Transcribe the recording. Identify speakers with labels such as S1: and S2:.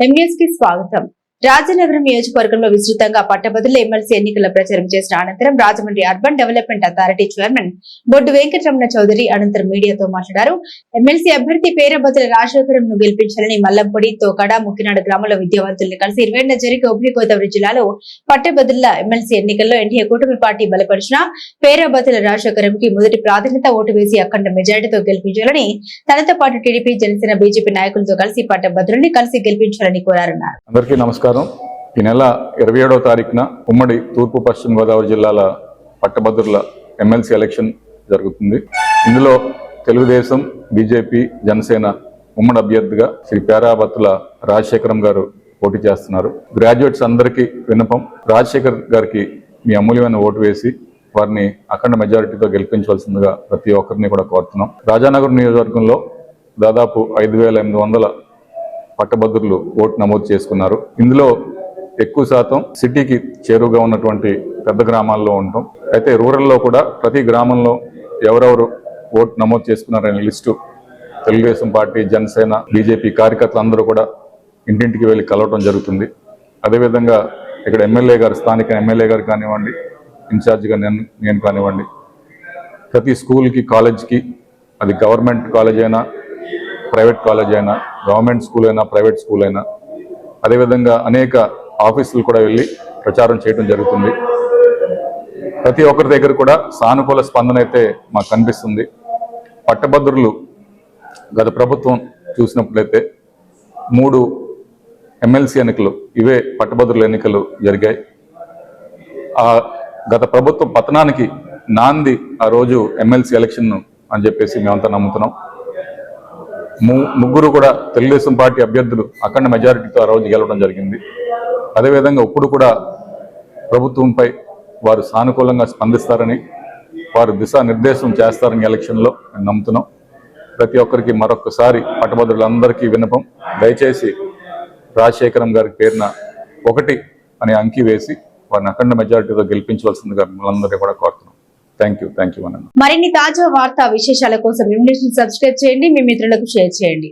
S1: ఎంఎస్కి స్వాగతం. రాజనగరం నియోజకవర్గంలో విస్తృతంగా పట్టభద్రుల ఎమ్మెల్సీ ఎన్నికల ప్రచారం చేసిన అనంతరం Rajahmundry urban development authority chairman Boddu Venkataramana Chowdary అనంతరం మీడియాతో మాట్లాడారు. ఎమ్మెల్సీ అభ్యర్థి పేరభద్రుల రాజశేఖరం ను గెలిపించాలని మల్లంపొడి తోకడ ముక్కినాడు గ్రామంలో విద్యావంతుల్ని కలిసి ఇరవై జరిగే ఉభయ గోదావరి జిల్లాలో పట్టభద్రుల ఎమ్మెల్సీ ఎన్నికల్లో ఎన్డీఏ కూటమి పార్టీ బలపరిచిన పేరభద్రుల రాజశేఖరం కి మొదటి ప్రాధాన్యత ఓటు వేసి అఖండ మెజారిటీతో గెలిపించాలని తనతో పాటు టీడీపీ జనసేన బీజేపీ నాయకులతో కలిసి పట్టభద్రుల్ని కలిసి గెలిపించాలని కోరారన్నారు.
S2: నమస్కారం. ఈ నెల ఇరవై ఏడవ తారీఖున ఉమ్మడి తూర్పు పశ్చిమ గోదావరి జిల్లాల పట్టభద్రుల ఎమ్మెల్సీ ఎలక్షన్ జరుగుతుంది. ఇందులో తెలుగుదేశం బీజేపీ జనసేన ఉమ్మడి అభ్యర్థిగా శ్రీ పేరాబత్తుల రాజశేఖరం గారు పోటీ చేస్తున్నారు. గ్రాడ్యుయేట్స్ అందరికీ విన్నపం. రాజశేఖర్ గారికి మీ అమూల్యమైన ఓటు వేసి వారిని అఖండ మెజారిటీతో గెలిపించవలసిందిగా ప్రతి ఒక్కరిని కూడా కోరుతున్నాం. రాజానగర్ నియోజకవర్గంలో దాదాపు ఐదు వేల ఎనిమిది వందల పట్టభద్రులు ఓటు నమోదు చేసుకున్నారు. ఇందులో ఎక్కువ శాతం సిటీకి చేరువుగా ఉన్నటువంటి పెద్ద గ్రామాల్లో ఉంటాం. అయితే రూరల్లో కూడా ప్రతి గ్రామంలో ఎవరెవరు ఓటు నమోదు చేసుకున్నారనే list Telugu Desam party Janasena BJP కార్యకర్తలు అందరూ కూడా ఇంటింటికి వెళ్ళి కలవటం జరుగుతుంది. అదేవిధంగా ఇక్కడ ఎమ్మెల్యే గారు స్థానిక ఎమ్మెల్యే గారు కానివ్వండి ఇన్ఛార్జిగా నేను నేను కానివ్వండి ప్రతి స్కూల్కి కాలేజ్కి అది గవర్నమెంట్ కాలేజ్ అయినా ప్రైవేట్ కాలేజ్ అయినా గవర్నమెంట్ స్కూల్ అయినా ప్రైవేట్ స్కూల్ అయినా అదేవిధంగా అనేక ఆఫీసులు కూడా వెళ్ళి ప్రచారం చేయడం జరుగుతుంది. ప్రతి ఒక్కరి దగ్గర కూడా సానుకూల స్పందన అయితే మాకు కనిపిస్తుంది. పట్టభద్రులు గత ప్రభుత్వం చూసినప్పుడైతే మూడు ఎమ్మెల్సీ ఎన్నికలు ఇవే పట్టభద్రుల ఎన్నికలు జరిగాయి. ఆ గత ప్రభుత్వ పతనానికి నాంది ఆ రోజు ఎమ్మెల్సీ ఎలక్షన్ అని చెప్పేసి మేమంతా నమ్ముతున్నాం. ముగ్గురు కూడా తెలుగుదేశం పార్టీ అభ్యర్థులు అఖండ మెజారిటీతో ఆ రోజు గెలవడం జరిగింది. అదేవిధంగా ఇప్పుడు కూడా ప్రభుత్వంపై వారు సానుకూలంగా స్పందిస్తారని వారు దిశానిర్దేశం చేస్తారని ఎలక్షన్లో మేము నమ్ముతున్నాం. ప్రతి ఒక్కరికి మరొకసారి పట్టభద్రులందరికీ వినపం దయచేసి రాజశేఖరం గారి పేరున ఒకటి అనే అంకి వేసి వారిని అఖండ మెజారిటీతో గెలిపించవలసిందిగా మిమ్మల్ని కూడా కోరుతున్నాం. థ్యాంక్ యూ థ్యాంక్ యూ
S1: మరిన్ని తాజా వార్తా విశేషాల కోసం ఎంన్యూస్ సబ్స్క్రైబ్ చేయండి. మీ మిత్రులకు షేర్ చేయండి.